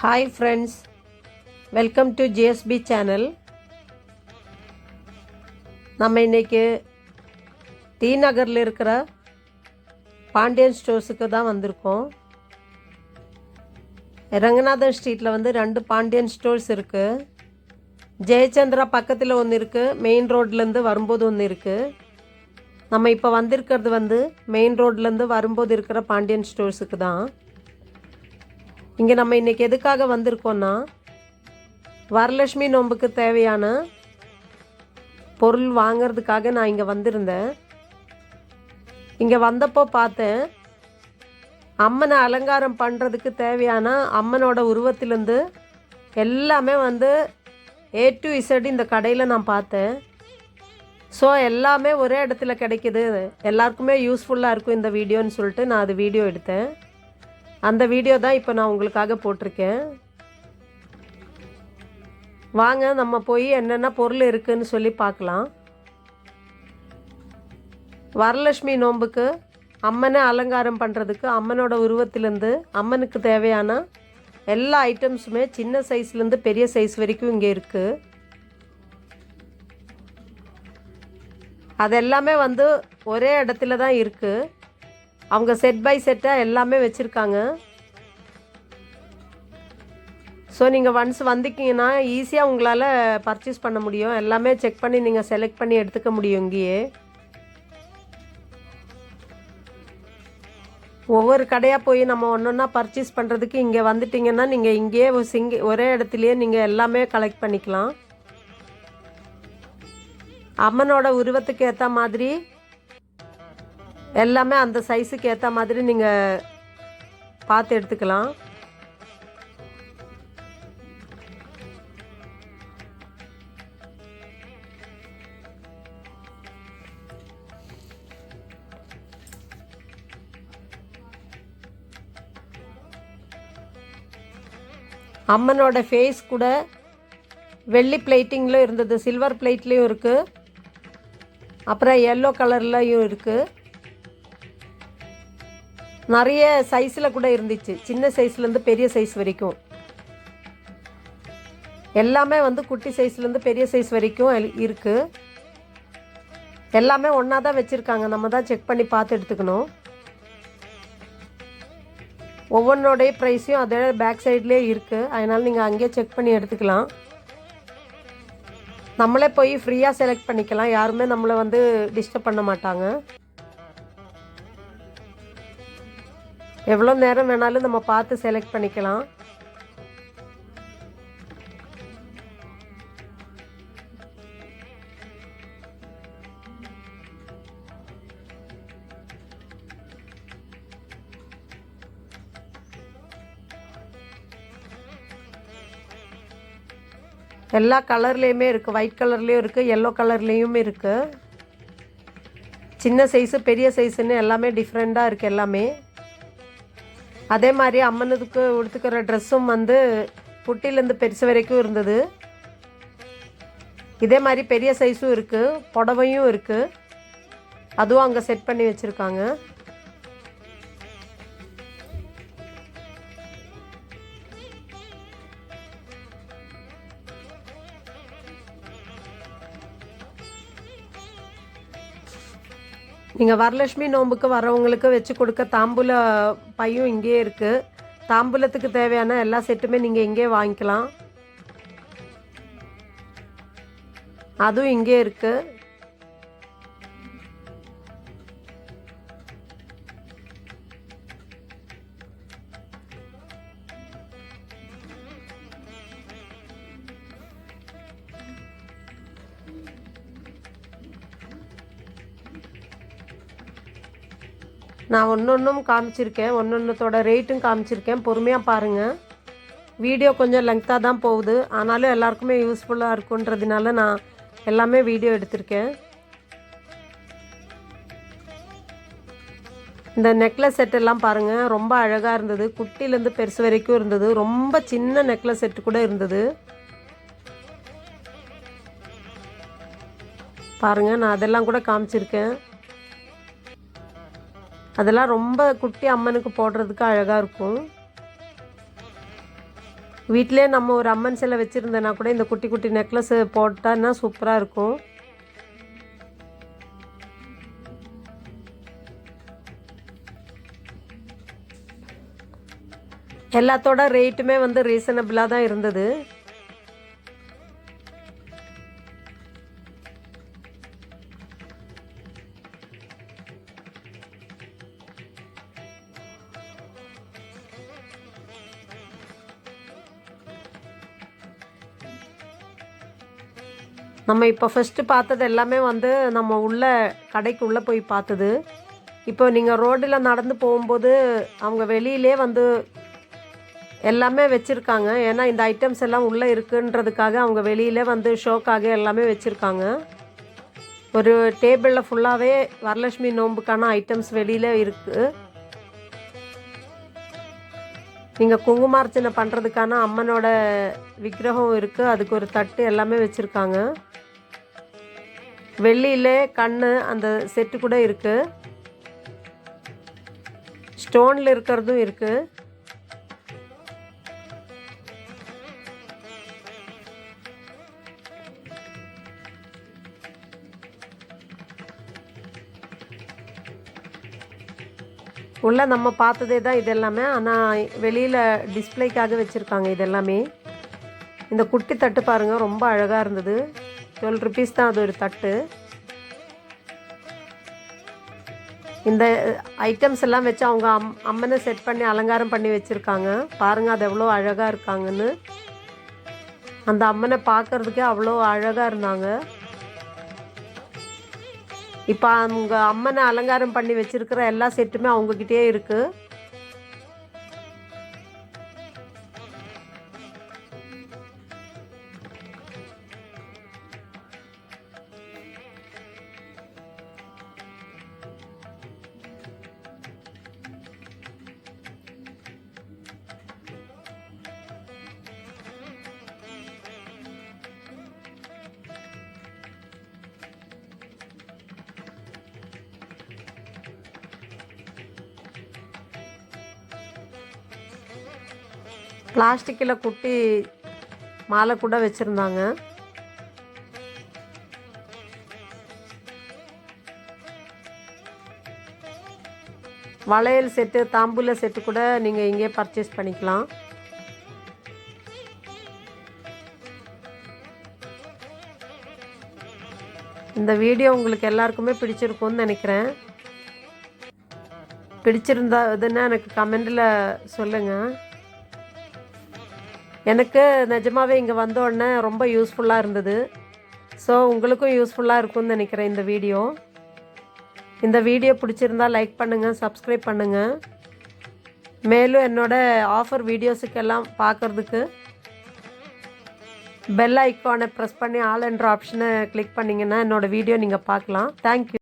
Hi friends welcome to GSP channel நம்ம இன்னைக்கு D நகரில் இருக்கிற பாண்டியன் ஸ்டோர்ஸுக்கு தான் வந்திருக்கோம். ரங்கநாதன் ஸ்ட்ரீட்டில் வந்து ரெண்டு பாண்டியன் ஸ்டோர்ஸ் இருக்குது ஜெயச்சந்திரா பக்கத்தில் ஒன்று இருக்குது மெயின் ரோட்லேருந்து வரும்போது ஒன்று இருக்குது நம்ம இப்போ வந்திருக்கிறது வந்து மெயின் ரோட்லேருந்து வரும்போது இருக்கிற பாண்டியன் ஸ்டோர்ஸுக்கு தான். இங்கே நம்ம இன்றைக்கி எதுக்காக வந்திருக்கோன்னா வரலட்சுமி நோன்புக்கு தேவையான பொருள் வாங்கிறதுக்காக நான் இங்கே வந்திருந்தேன். இங்கே வந்தப்போ பார்த்தேன் அம்மனை அலங்காரம் பண்ணுறதுக்கு தேவையான அம்மனோட உருவத்திலேருந்து எல்லாமே வந்து ஏ டு இசட் இந்த கடையில் நான் பார்த்தேன். ஸோ எல்லாமே ஒரே இடத்துல கிடைக்குது. எல்லாருக்குமே யூஸ்ஃபுல்லாக இருக்கும் இந்த வீடியோன்னு சொல்லிட்டு நான் அது வீடியோ எடுத்தேன். அந்த வீடியோ தான் இப்போ நான் உங்களுக்காக போட்டிருக்கேன். வாங்க நம்ம போய் என்னென்ன பொருள் இருக்குன்னு சொல்லி பார்க்கலாம். வரலட்சுமி நோன்புக்கு அம்மனை அலங்காரம் பண்ணுறதுக்கு அம்மனோட உருவத்திலேருந்து அம்மனுக்கு தேவையான எல்லா ஐட்டம்ஸுமே சின்ன சைஸ்லேருந்து பெரிய சைஸ் வரைக்கும் இங்கே இருக்குது அது எல்லாமே வந்து ஒரே இடத்துல தான் இருக்குது அவங்க செட் பை செட்டாக எல்லாமே வச்சுருக்காங்க. ஸோ நீங்கள் ஒன்ஸ் வந்திக்கிங்கன்னா ஈஸியாக உங்களால் பர்ச்சேஸ் பண்ண முடியும். எல்லாமே செக் பண்ணி நீங்கள் செலக்ட் பண்ணி எடுத்துக்க முடியும் இங்கேயே. ஒவ்வொரு கடையாக போய் நம்ம ஒன்று ஒன்றா பர்ச்சேஸ் பண்ணுறதுக்கு இங்கே வந்துட்டிங்கன்னா நீங்கள் இங்கேயே ஒரு சிங்கி ஒரே இடத்துலையே நீங்கள் எல்லாமே கலெக்ட் பண்ணிக்கலாம். அம்மனோட உருவத்துக்கு ஏற்ற மாதிரி எல்லாமே அந்த சைஸுக்கு ஏற்ற மாதிரி நீங்கள் பார்த்து எடுத்துக்கலாம். அம்மனோட ஃபேஸ் கூட வெள்ளி பிளேட்டிங்லையும் இருந்தது சில்வர் பிளேட்லேயும் இருக்குது அப்புறம் எல்லோ கலர்லையும் இருக்குது நிறைய சைஸில் கூட இருந்துச்சு. சின்ன சைஸ்லேருந்து பெரிய சைஸ் வரைக்கும். எல்லாமே வந்து குட்டி சைஸ்லேருந்து பெரிய சைஸ் வரைக்கும் எல்- இருக்கு. எல்லாமே ஒன்றா தான் வச்சுருக்காங்க. நம்ம தான் செக் பண்ணி பார்த்து எடுத்துக்கணும். ஒவ்வொன்றோடைய ப்ரைஸையும் அதே பேக் சைட்லேயே இருக்குது அதனால் நீங்கள் அங்கேயே செக் பண்ணி எடுத்துக்கலாம். நம்மளே போய் ஃப்ரீயாக செலக்ட் பண்ணிக்கலாம். யாருமே நம்மளை வந்து டிஸ்டர்ப் பண்ண மாட்டாங்க. எவ்வளோ நேரம் வேணாலும் நம்ம பார்த்து செலக்ட் பண்ணிக்கலாம். எல்லா கலர்லேயுமே இருக்குது ஒயிட் கலர்லேயும் இருக்குது எல்லோ கலர்லேயும் இருக்குது சின்ன சைஸு பெரிய சைஸுன்னு எல்லாமே டிஃப்ரெண்ட்டாக இருக்குது எல்லாமே. அதே மாதிரி அம்மனுக்கு உடுத்துக்கிற ட்ரெஸ்ஸும் வந்து புட்டிலேருந்து பெருசு வரைக்கும் இருந்தது. இதே மாதிரி பெரிய சைஸும் இருக்குது புடவையும் இருக்குது அதுவும் அங்கே செட் பண்ணி வச்சுருக்காங்க. நீங்கள் வரலட்சுமி நோன்புக்கு வரவங்களுக்கு வச்சு கொடுக்க தாம்பூல பையும் இங்கேயே இருக்குது தாம்பூலத்துக்கு தேவையான எல்லா செட்டுமே நீங்கள் இங்கேயே வாங்கிக்கலாம். அதுவும் இங்கே இருக்குது நான் ஒன்று ஒன்றும் காமிச்சிருக்கேன் ஒன்று ஒன்றுத்தோட ரேட்டும் காமிச்சிருக்கேன். பொறுமையாக பாருங்கள் வீடியோ கொஞ்சம் லெங்க்த்தாக தான் போகுது. ஆனாலும் எல்லாருக்குமே யூஸ்ஃபுல்லாக இருக்குன்றதுனால நான் எல்லாமே வீடியோ எடுத்திருக்கேன். இந்த நெக்லஸ் செட் எல்லாம் பாருங்கள் ரொம்ப அழகாக இருந்தது. குட்டிலேருந்து பெருசு வரைக்கும் இருந்தது. ரொம்ப சின்ன நெக்லஸ் செட்டு கூட இருந்தது. பாருங்கள் நான் அதெல்லாம் கூட காமிச்சிருக்கேன். அதெல்லாம் ரொம்ப குட்டி அம்மனுக்கு போடுறதுக்கு அழகாக இருக்கும். வீட்டிலே நம்ம ஒரு அம்மன் சிலை வச்சுருந்தேன்னா கூட இந்த குட்டி குட்டி நெக்லஸ் போட்டான்னா சூப்பராக இருக்கும். எல்லாத்தோட ரேட்டுமே வந்து ரீசனபிளாக தான் இருந்தது. நம்ம இப்போ ஃபஸ்ட்டு பார்த்தது எல்லாமே வந்து நம்ம உள்ள கடைக்கு உள்ளே போய் பார்த்தது. இப்போ நீங்கள் ரோட்டில் நடந்து போகும்போது அவங்க வெளியிலே வந்து எல்லாமே வச்சுருக்காங்க. ஏன்னா இந்த ஐட்டம்ஸ் எல்லாம் உள்ளே இருக்குன்றதுக்காக அவங்க வெளியிலே வந்து ஷோக்காக எல்லாமே வச்சுருக்காங்க. ஒரு டேபிளில் ஃபுல்லாகவே வரலட்சுமி நோம்புக்கான ஐட்டம்ஸ் வெளியில் இருக்குது இங்கே குங்குமார்ச்சனை பண்ணுறதுக்கான அம்மனோட விக்கிரகம் இருக்குது அதுக்கு ஒரு தட்டு எல்லாமே வச்சுருக்காங்க. வெள்ளியில் கண் அந்த செட்டு கூட இருக்குது ஸ்டோனில் இருக்கிறதும் இருக்குது உள்ளே நம்ம பார்த்ததே தான் இது எல்லாமே ஆனால் வெளியில் டிஸ்ப்ளேக்காக வச்சுருக்காங்க இது எல்லாமே இந்த குட்டி தட்டு பாருங்கள் ரொம்ப அழகாக இருந்தது. டுவெல் ருபீஸ் தான் அது ஒரு தட்டு. இந்த ஐட்டம்ஸ் எல்லாம் வச்சு அவங்க அம் அம்மனை செட் பண்ணி அலங்காரம் பண்ணி வச்சுருக்காங்க. பாருங்கள் அது எவ்வளோ அழகாக இருக்காங்கன்னு. அந்த அம்மனை பார்க்குறதுக்கே அவ்வளோ அழகாக இருந்தாங்க. இப்போ அவங்க அம்மனை அலங்காரம் பண்ணி வச்சுருக்கிற எல்லா செட்டுமே அவங்கக்கிட்டே இருக்குது பிளாஸ்டிக்கில் குட்டி மாலை கூட வச்சுருந்தாங்க. வளையல் செட்டு தாம்பூல செட்டு கூட நீங்கள் இங்கே பர்ச்சேஸ் பண்ணிக்கலாம். இந்த வீடியோ உங்களுக்கு எல்லாருக்குமே பிடிச்சிருக்கும்னு நினைக்கிறேன். பிடிச்சிருந்தா இதுன்னா எனக்கு கமெண்டில் சொல்லுங்கள் எனக்கு நிஜமாகவே இங்கே வந்தோடனே ரொம்ப யூஸ்ஃபுல்லாக இருந்தது. ஸோ உங்களுக்கும் யூஸ்ஃபுல்லாக இருக்கும்னு நினைக்கிறேன் இந்த வீடியோ இந்த வீடியோ பிடிச்சிருந்தா லைக் பண்ணுங்கள் சப்ஸ்கிரைப் பண்ணுங்கள் மேலும் என்னோடய ஆஃபர் வீடியோஸுக்கெல்லாம் பார்க்குறதுக்கு பெல் ஐக்கானை ப்ரெஸ் பண்ணி ஆல் என்ற ஆப்ஷனை கிளிக் பண்ணிங்கன்னா என்னோடய வீடியோ நீங்கள் பார்க்கலாம். தேங்க்யூ